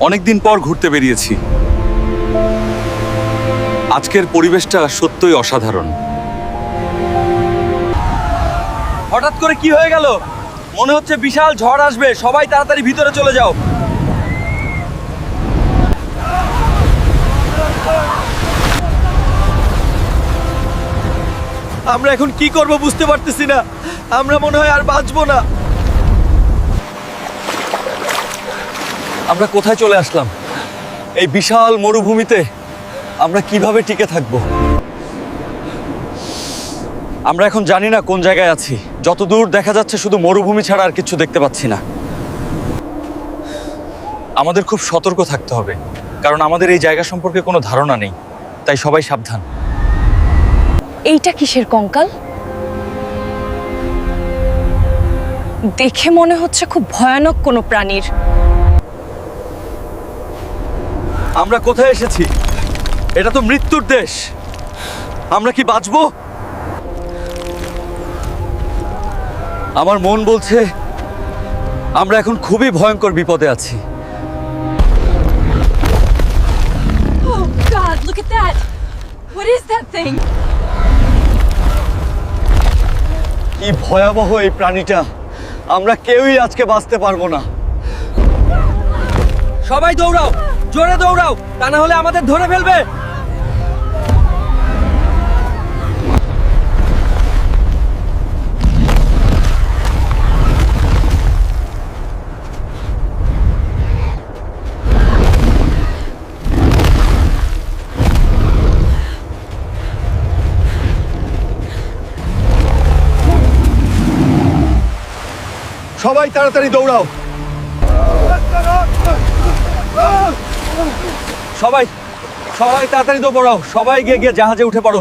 অনেকদিন পর ঘুরতে বেরিয়েছি। আজকের পরিবেশটা সত্যই অসাধারণ। হঠাৎ করে কি হয়ে গেল? মনে হচ্ছে বিশাল ঝড় আসবে, সবাই তাড়াতাড়ি ভিতরে চলে যাও। আমরা এখন কি করব বুঝতে পারতেছি না। আমরা মনে হয় আর বাঁচবো না। আমরা কোথায় চলে আসলাম? এই বিশাল মরুভূমিতে আমরা কীভাবে টিকে থাকব? আমরা এখন জানি না কোন জায়গায় আছি। যত দূর দেখা যাচ্ছে, শুধু মরুভূমি ছাড়া আর কিছু দেখতে পাচ্ছি না। আমাদের খুব সতর্ক থাকতে হবে, কারণ আমাদের এই জায়গা সম্পর্কে কোনো ধারণা নেই। তাই সবাই সাবধান। এইটা কিসের কঙ্কাল? দেখে মনে হচ্ছে খুব ভয়ানক কোনো প্রাণীর। আমরা কোথায় এসেছি? এটা তো মৃত্যুর দেশ। আমরা কি বাঁচবো? আমার মন বলছে আমরা এখন খুবই ভয়ঙ্কর বিপদে আছি। Oh God, look at that! What is that thing? কি ভয়াবহ এই প্রাণীটা। আমরা কেউই আজকে বাঁচতে পারব না। সবাই দৌড়াও! জোরে দৌড়াও তা না হলে আমাদের ধরে ফেলবে। সবাই তাড়াতাড়ি দৌড়াও। সবাই সবাই তাড়াতাড়ি তো পড়াও সবাই গিয়ে গিয়ে জাহাজে উঠে পড়ো।